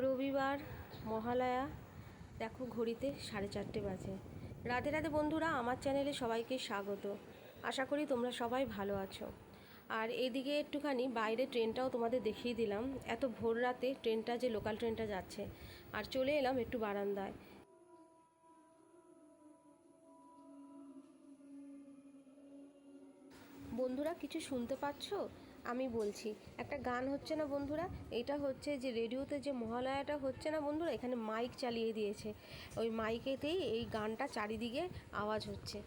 রবিবার মহালয়া, দেখো ঘড়িতে সাড়ে চারটে বাজে। রাধে রাধে বন্ধুরা, আমার চ্যানেলে সবাইকে স্বাগত। আশা করি তোমরা সবাই ভালো আছো। আর এদিকে একটুখানি বাইরে ট্রেনটাও তোমাদের দেখিয়ে দিলাম। এত ভোর রাতে ট্রেনটা যে লোকাল ট্রেনটা যাচ্ছে। আর চলে এলাম একটু বারান্দায়। বন্ধুরা, কিছু শুনতে পাচ্ছ? আমি বলছি। একটা গান হচ্ছে না বন্ধুরা, এটা হচ্ছে যে রেডিওতে যে মহালয়াটা হচ্ছে না বন্ধুরা, এখানে মাইক চালিয়ে দিয়েছে। ওই মাইকেতেই এই গানটা চারিদিকে আওয়াজ হচ্ছে।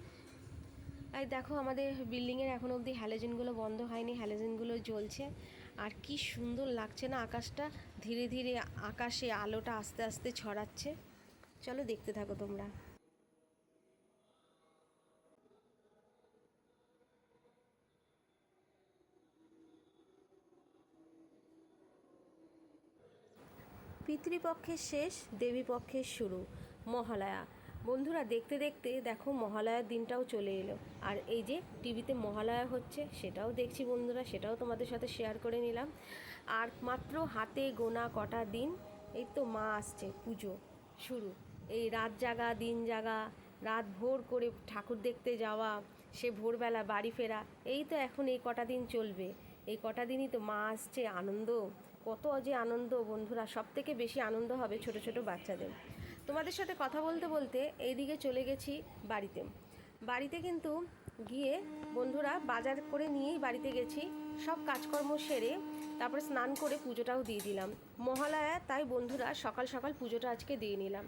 এই দেখো আমাদের বিল্ডিংয়ের এখন অবধি হ্যালোজেনগুলো বন্ধ হয়নি হ্যালোজেনগুলো জ্বলছে। আর কি সুন্দর লাগছে না আকাশটা, ধীরে ধীরে আকাশে আলোটা আস্তে আস্তে ছড়াচ্ছে। চলো দেখতে থাকো তোমরা। পিতৃপক্ষের শেষ, দেবীপক্ষের শুরু, মহালয়া। বন্ধুরা, দেখতে দেখতে দেখো মহালয়ার দিনটাও চলে এলো। আর এই যে টিভিতে মহালয়া হচ্ছে, সেটাও দেখছি বন্ধুরা, সেটাও তোমাদের সাথে শেয়ার করে নিলাম। আর মাত্র হাতে গোনা কটা দিন, এই তো মা আসছে, পুজো শুরু। এই রাত জাগা, দিন জাগা, রাত ভোর করে ঠাকুর দেখতে যাওয়া, সে ভোরবেলা বাড়ি ফেরা, এই তো এখন এই কটা দিন চলবে। এই কটা দিনই তো মা আসছে, আনন্দ কত যে আনন্দ বন্ধুরা, সব থেকে বেশি আনন্দ হবে ছোট ছোট বাচ্চাদের। তোমাদের সাথে কথা বলতে বলতে এইদিকে চলে গেছি বাড়িতে। বাড়িতে কিন্তু গিয়ে বন্ধুরা বাজার করে নিয়েই বাড়িতে গেছি, সব কাজকর্ম সেরে তারপরে স্নান করে পুজোটাও দিয়ে দিলাম। মহালয়া, তাই বন্ধুরা সকাল সকাল পুজোটা আজকে দিয়ে নিলাম।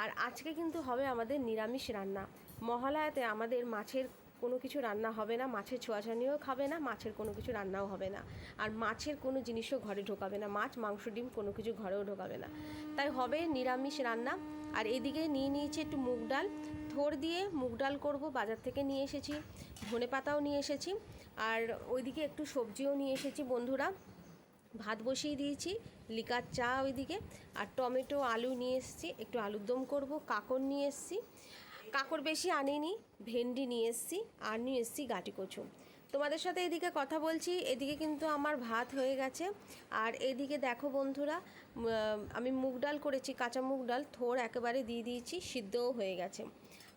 আর আজকে কিন্তু হবে আমাদের নিরামিষ রান্না। মহালয়াতে আমাদের মাছের কোনো কিছু রান্না হবে না, মাছের ছোঁয়াছানিও খাবে না, মাছের কোনো কিছু রান্নাও হবে না। আর মাছের কোনো জিনিসও ঘরে ঢোকাবে না, মাছ, মাংস, ডিম কোনো কিছু ঘরেও ঢোকাবে না। তাই হবে নিরামিষ রান্না। আর এদিকে নিয়ে নিয়েছি একটু মুগ ডাল। থোর দিয়ে মুগ ডাল করব, বাজার থেকে নিয়ে এসেছি। ধনে পাতাও নিয়ে এসেছি। আর ওইদিকে একটু সবজিও নিয়ে এসেছি বন্ধুরা। ভাত বসিয়ে দিয়েছি, লিকার চা ওইদিকে। আর টমেটো, আলু নিয়ে এসেছি, একটু আলুর দম করব, কাকর নিয়ে এসেছি। কাকর বেশি আনিনি, ভেন্ডি নিয়ে এসেছি, আর নিয়ে এসেছি গাটি কচু। তোমাদের সাথে এদিকে কথা বলছি, এদিকে কিন্তু আমার ভাত হয়ে গেছে। আর এদিকে দেখো বন্ধুরা আমি মুগ ডাল করেছি, কাঁচা মুগ ডাল, থোর একেবারে দিয়ে দিয়েছি, সিদ্ধও হয়ে গেছে।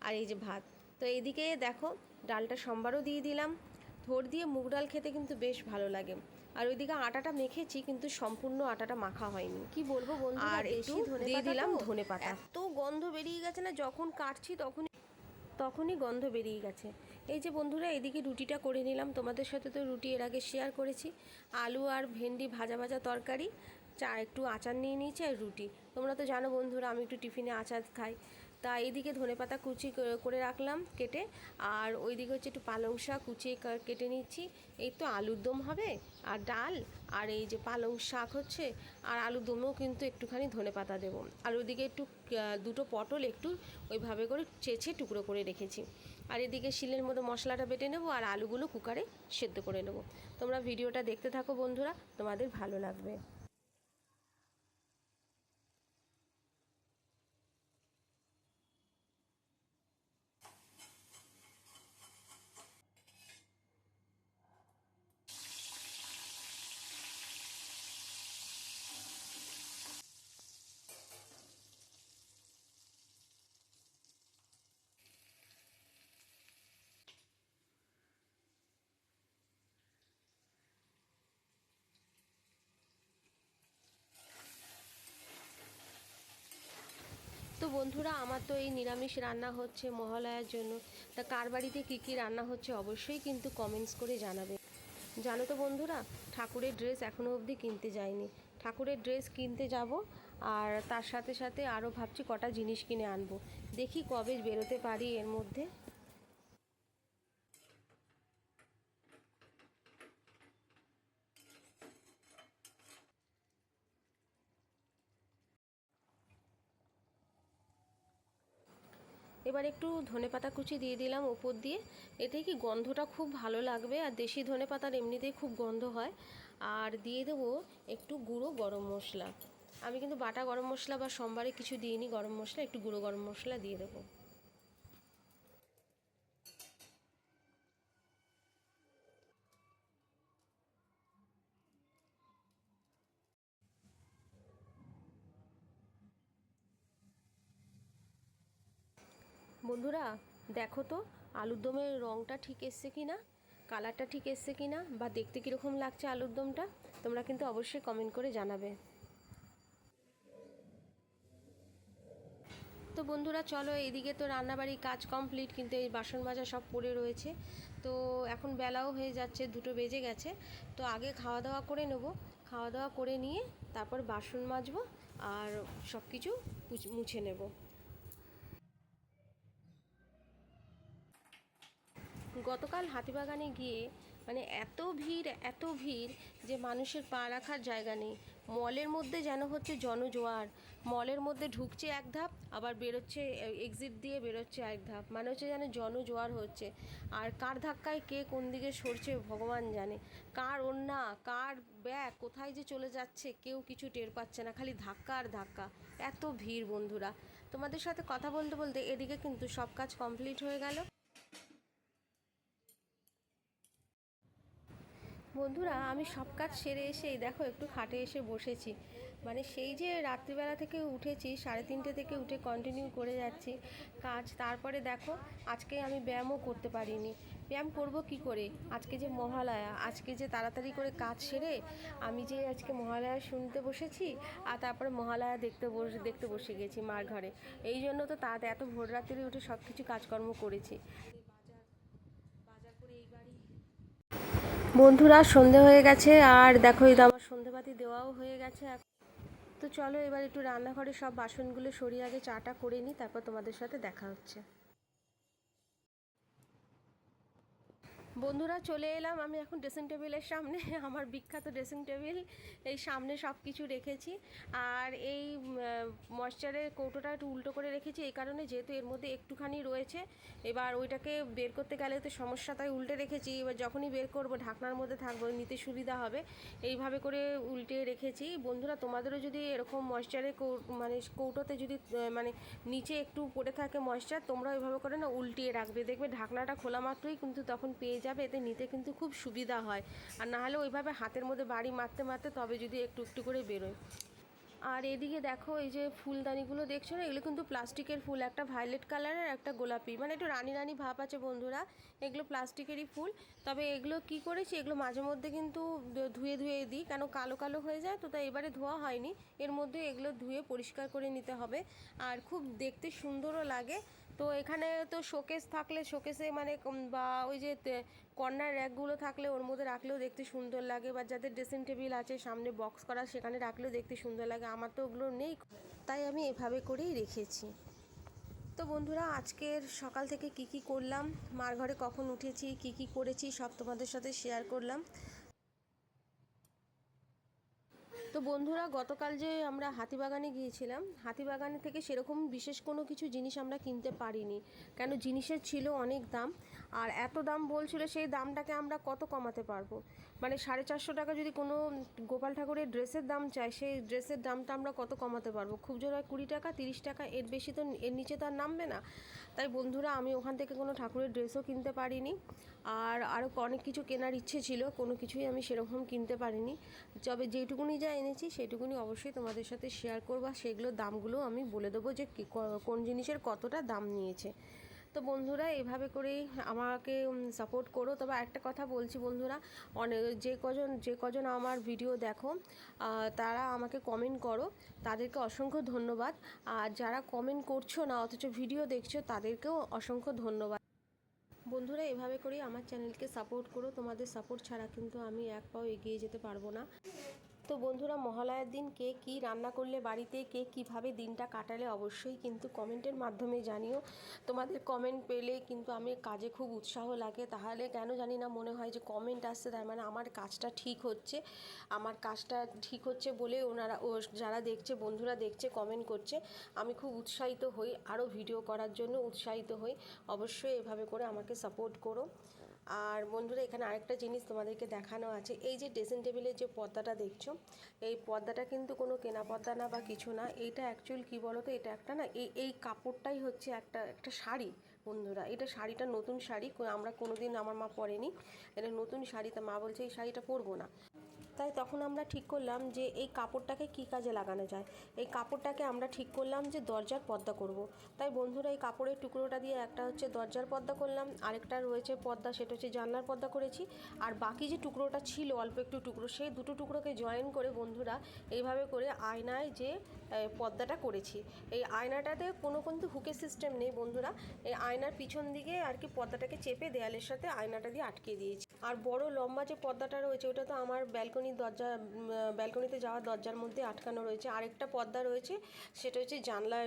আর এই যে ভাত, তো এদিকে দেখো, ডালটা সম্বারও দিয়ে দিলাম। থোর দিয়ে মুগ ডাল খেতে কিন্তু বেশ ভালো লাগে। আর ওইদিকে আটাটা মেখেছি কিন্তু সম্পূর্ণ আটাটা মাখা হয়নি। কি বলব বন্ধু আর একটু দিয়ে দিলাম ধনে পাতা। এত গন্ধ বেরিয়ে গেছে না যখন কাটছি তখন তখনই গন্ধ বেরিয়ে গেছে। এই যে বন্ধুরা এদিকে রুটিটা করে নিলাম। তোমাদের সাথে তো রুটি এর আগে শেয়ার করেছি। আলু আর ভেন্ডি ভাজা ভাজা তরকারি চা একটু আচার নিয়ে নিয়েছি আর রুটি। তোমরা তো জানো বন্ধুরা আমি একটু টিফিনে আচার খাই। তা এইদিকে ধনেপাতা কুচি করে রাখলাম কেটে। আর ওইদিকে হচ্ছে একটু পালং শাক কুচিয়ে কেটে নিচ্ছি। এই তো আলুর দম হবে আর ডাল আর এই যে পালং শাক হচ্ছে আর আলুর দমেও কিন্তু একটুখানি ধনেপাতা দেবো। আর ওইদিকে একটু দুটো পটল একটু ওইভাবে করে চেঁচে টুকরো করে রেখেছি। আর এদিকে শিলের মতো মশলাটা বেটে নেব আর আলুগুলো কুকারে সেদ্ধ করে নেব। তোমরা ভিডিওটা দেখতে থাকো বন্ধুরা, তোমাদের ভালো লাগবে তো বন্ধুরা, আমার তো এই নিরামিষ রান্না হচ্ছে মহালয়ার জন্য। তা কার বাড়িতে কী কী রান্না হচ্ছে অবশ্যই কিন্তু কমেন্টস করে জানাবে। জানো তো বন্ধুরা, ঠাকুরের ড্রেস এখনও অবধি কিনতে যাইনি। ঠাকুরের ড্রেস কিনতে যাব আর তার সাথে সাথে আরও ভাবছি কটা জিনিস কিনে আনব। দেখি কবে বেরোতে পারি এর মধ্যে। এবার একটু ধনে পাতা কুচি দিয়ে দিলাম ওপর দিয়ে। এতে কি গন্ধটা খুব ভালো লাগবে আর দেশি ধনে পাতার এমনিতেই খুব গন্ধ হয়। আর দিয়ে দেবো একটু গুঁড়ো গরম মশলা। আমি কিন্তু বাটা গরম মশলা বা সোমবারে কিছু দিইনি, গরম মশলা, একটু গুঁড়ো গরম মশলা দিয়ে দেবো। বন্ধুরা, দেখো তো, আলুর দমের রঙটা ঠিক এসছে কি না কালারটা ঠিক এসছে কি না বা দেখতে কীরকম লাগছে আলুর দমটা, তোমরা কিন্তু অবশ্যই কমেন্ট করে জানাবে। তো বন্ধুরা, চলো এদিকে তো রান্নাবাড়ি কাজ কমপ্লিট কিন্তু এই বাসন মাজা সব পড়ে রয়েছে। তো এখন বেলাও হয়ে যাচ্ছে, দুটো বেজে গেছে। তো আগে খাওয়া দাওয়া করে নেব। খাওয়া দাওয়া করে নিয়ে তারপর বাসন মাজবো আর সব কিছু মুছে নেব। গতকাল হাতিবাগানে গিয়ে মানে এত ভিড় এত ভিড় যে মানুষের পা রাখার জায়গা নেই। মলের মধ্যে যেন হচ্ছে জনজোয়ার। মলের মধ্যে ঢুকছে এক ধাপ, আবার বেরোচ্ছে এক্সিট দিয়ে বেরোচ্ছে এক ধাপ। মানে হচ্ছে যেন জনজোয়ার হচ্ছে। আর কার ধাক্কায় কে কোন দিকে সরছে ভগবান জানে। কার ওন্না কার ব্যাগ, কোথায় যে চলে যাচ্ছে কেউ কিছু টের পাচ্ছে না। খালি ধাক্কা আর ধাক্কা। এত ভিড় বন্ধুরা। তোমাদের সাথে কথা বলতে বলতে এদিকে কিন্তু সব কাজ কমপ্লিট হয়ে গেল। বন্ধুরা, আমি সব কাজ সেরে এসে এই দেখো একটু খাটে এসে বসেছি। মানে সেই যে রাত্রিবেলা থেকে উঠেছি, সাড়ে তিনটে থেকে উঠে কন্টিনিউ করে যাচ্ছি কাজ। তারপরে দেখো, আজকে আমি ব্যায়ামও করতে পারিনি। ব্যায়াম করব কি করে? আজকে যে মহালয়া, আজকে যে তাড়াতাড়ি করে কাজ সেরে আমি যে আজকে মহালয়া শুনতে বসেছি আর তারপরে মহালয়া দেখতে বসে দেখতে বসে গেছি মার ঘরে। এই জন্য তো তাড়াতাড়ি এত ভোর রাত্রি উঠে সব কিছু কাজকর্ম করেছি বাজার করে এই বাড়ি বন্ধুরা, সন্ধে হয়ে গেছে, আর দেখো এই তো আমার সন্ধেবাতি দেওয়াও হয়ে গেছে তো চলো এবার একটু রান্নাঘরে সব বাসনগুলো সরিয়ে আগে চাটা করে নিই, তারপর তোমাদের সাথে দেখা হচ্ছে। বন্ধুরা চলে এলাম, আমি এখন ড্রেসিং টেবিলের সামনে, আমার বিখ্যাত ড্রেসিং টেবিল এই সামনে সব কিছু রেখেছি। আর এই ময়শ্চারের কৌটোটা একটু উল্টো করে রেখেছি, এই কারণে যেহেতু এর মধ্যে একটুখানি রয়েছে, এবার ওইটাকে বের করতে গেলে তো সমস্যা, তাই উল্টে রেখেছি। এবার যখনই বের করব, ঢাকনার মধ্যে থাকব, নিতে সুবিধা হবে। এইভাবে করে উল্টে রেখেছি। বন্ধুরা, তোমাদেরও যদি এরকম ময়শ্চারের মানে কৌটোতে যদি মানে নিচে একটু পড়ে থাকে ময়শ্চার তোমরা ওইভাবে করে না, উল্টিয়ে রাখবে। দেখবে ঢাকনাটা খোলা মাত্রই কিন্তু তখন পেয়ে যাবে। এতে নিতে কিন্তু খুব সুবিধা হয়। আর না হলে ওইভাবে হাতের মধ্যে বাড়ি মারতে মারতে তবে যদি একটু একটু করে বেরোয়। আর এদিকে দেখো, এই যে ফুলদানিগুলো দেখছ না? এগুলো কিন্তু প্লাস্টিকের ফুল, একটা ভায়োলেট কালারের একটা গোলাপি। মানে একটু রানি রানি ভাব আছে বন্ধুরা, এগুলো প্লাস্টিকেরই ফুল। তবে এগুলো কি করেছি? এগুলো মাঝে মধ্যে কিন্তু ধুয়ে ধুয়ে দিই। কেন কালো কালো হয়ে যায় তো, তাই এবারে ধোয়া হয়নি। এর মধ্যে এগুলো ধুয়ে পরিষ্কার করে নিতে হবে। আর খুব দেখতে সুন্দরও লাগে। তো এখানে তো শোকেস থাকলে শোকেসে মানে বা ওই যে কর্নার র্যাকগুলো থাকলে ওর মধ্যে রাখলেও দেখতে সুন্দর লাগে, বা যাদের ড্রেসিং টেবিল আছে, সামনে বক্স করা, সেখানে রাখলেও দেখতে সুন্দর লাগে, আমার তো ওগুলো নেই। তাই আমি এভাবে করেই রেখেছি। তো বন্ধুরা, আজকের সকাল থেকে কি কি করলাম, মার ঘরে কখন উঠেছি, কি কি করেছি, সব তোমাদের সাথে শেয়ার করলাম। তো বন্ধুরা, গতকাল যে আমরা হাতিবাগানে গিয়েছিলাম, হাতিবাগান থেকে সেরকম বিশেষ কোনো কিছু জিনিস আমরা কিনতে পারিনি। কেন, জিনিসের ছিল অনেক দাম। আর এত দাম বলছিল সেই দামটাকে আমরা কত কমাতে পারব? মানে সাড়ে চারশো টাকা যদি কোনো গোপাল ঠাকুরের ড্রেসের দাম চায়, সেই ড্রেসের দামটা আমরা কত কমাতে পারব? খুব জোর হয় কুড়ি টাকা, তিরিশ টাকা, এর বেশি তো এর নিচে তো আর নামবে না। তাই বন্ধুরা, আমি ওখান থেকে কোনো ঠাকুরের ড্রেসও কিনতে পারিনি। আর আরও অনেক কিছু কেনার ইচ্ছে ছিল, কোনো কিছুই আমি সেরকম কিনতে পারিনি। তবে যেটুকুনি যা এনেছি, সেটুকুনি অবশ্যই তোমাদের সাথে শেয়ার করব। আর সেগুলোর দামগুলো আমি বলে দেবো যে কোন জিনিসের কতটা দাম নিয়েছে। তো বন্ধুরা, এভাবে করেই আমাকে সাপোর্ট করো। তবে একটা কথা বলছি বন্ধুরা অনেক যে কজন যে কজন আমার ভিডিও দেখো তারা আমাকে কমেন্ট করো। তাদেরকে অসংখ্য ধন্যবাদ। আর যারা কমেন্ট করছ না, অথচ ভিডিও দেখছ, তাদেরকেও অসংখ্য ধন্যবাদ। বন্ধুরা, এভাবে করেই আমার চ্যানেলকে সাপোর্ট করো। তোমাদের সাপোর্ট ছাড়া কিন্তু আমি এক পাও এগিয়ে যেতে পারব না। তো বন্ধুরা, মহালয়ার দিন কে কি রান্না করলে, বাড়িতে কে কীভাবে দিনটা কাটালে অবশ্যই কিন্তু কমেন্টের মাধ্যমে জানিও। তোমাদের কমেন্ট পেলে কিন্তু আমি কাজে খুব উৎসাহ লাগে। তাহলে কেন জানি না মনে হয় যে কমেন্ট আসছে, তার মানে আমার কাজটা ঠিক হচ্ছে। আমার কাজটা ঠিক হচ্ছে বলে ওনারা, ও যারা দেখছে, বন্ধুরা দেখছে, কমেন্ট করছে। আমি খুব উৎসাহিত হই, আরও ভিডিও করার জন্য উৎসাহিত হই। অবশ্যই এভাবে করে আমাকে সাপোর্ট করো। আর বন্ধুরা, এখানে আরেকটা জিনিস তোমাদেরকে দেখানো আছে। এই যে ড্রেসিং টেবিলের যে পর্দাটা দেখছ, এই পর্দাটা কিন্তু কোনো কেনা পর্দা না বা কিছু না। এটা অ্যাকচুয়াল কী বলো তো এটা একটা না, এই এই কাপড়টাই হচ্ছে একটা একটা শাড়ি বন্ধুরা। এটা শাড়িটা নতুন শাড়ি আমরা কোনোদিন আমার মা পরেনি। এটা নতুন শাড়ি, তা মা বলছে, এই শাড়িটা পরবো না। তাই তখন আমরা ঠিক করলাম যে এই কাপড়টাকে কী কাজে লাগানো যায় এই কাপড়টাকে আমরা ঠিক করলাম যে দরজার পর্দা করব। তাই বন্ধুরা এই কাপড়ের টুকরোটা দিয়ে একটা হচ্ছে দরজার পর্দা করলাম, আরেকটা রয়েছে পর্দা, সেটা হচ্ছে জানলার পর্দা করেছি আর বাকি যে টুকরোটা ছিল, অল্প একটু টুকরো, সেই দুটো টুকরোকে জয়েন করে বন্ধুরা এইভাবে করে আয়নায় যে পর্দাটা করেছি। এই আয়নাটাতে কোনো কিন্তু হুকের সিস্টেম নেই বন্ধুরা। এই আয়নার পিছন দিকে আর কি পর্দাটাকে চেপে দেয়ালের সাথে আয়নাটা দিয়ে আটকে দিয়েছি। আর বড় লম্বা যে পর্দাটা রয়েছে, ওটা তো আমার ব্যালকনির দরজা ব্যালকনিতে যাওয়ার দরজার মধ্যে আটকানো রয়েছে। আরেকটা পর্দা রয়েছে, সেটা হচ্ছে জানলা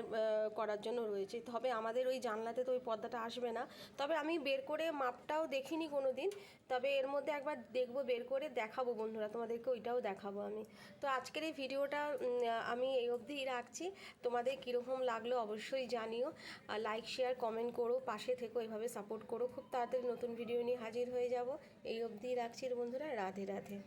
করার জন্য রয়েছে। তবে আমাদের ওই জানলাতে তো ওই পর্দাটা আসবে না। তবে আমি বের করে মাপটাও দেখিনি কোনো দিন তবে এর মধ্যে একবার দেখব, বের করে দেখাবো বন্ধুরা। তোমাদেরকে ওইটাও দেখাবো আমি। তো আজকের এই ভিডিওটা আমি এই অবধিই রাখছি। তোমাদের কীরকম লাগল অবশ্যই জানিও। লাইক শেয়ার কমেন্ট করো, পাশে থেকো, এভাবে সাপোর্ট করো। খুব তাড়াতাড়ি নতুন ভিডিও নিয়ে হাজির হয়ে যাব। এই অবধিই রাখছি বন্ধুরা। রাধে রাধে।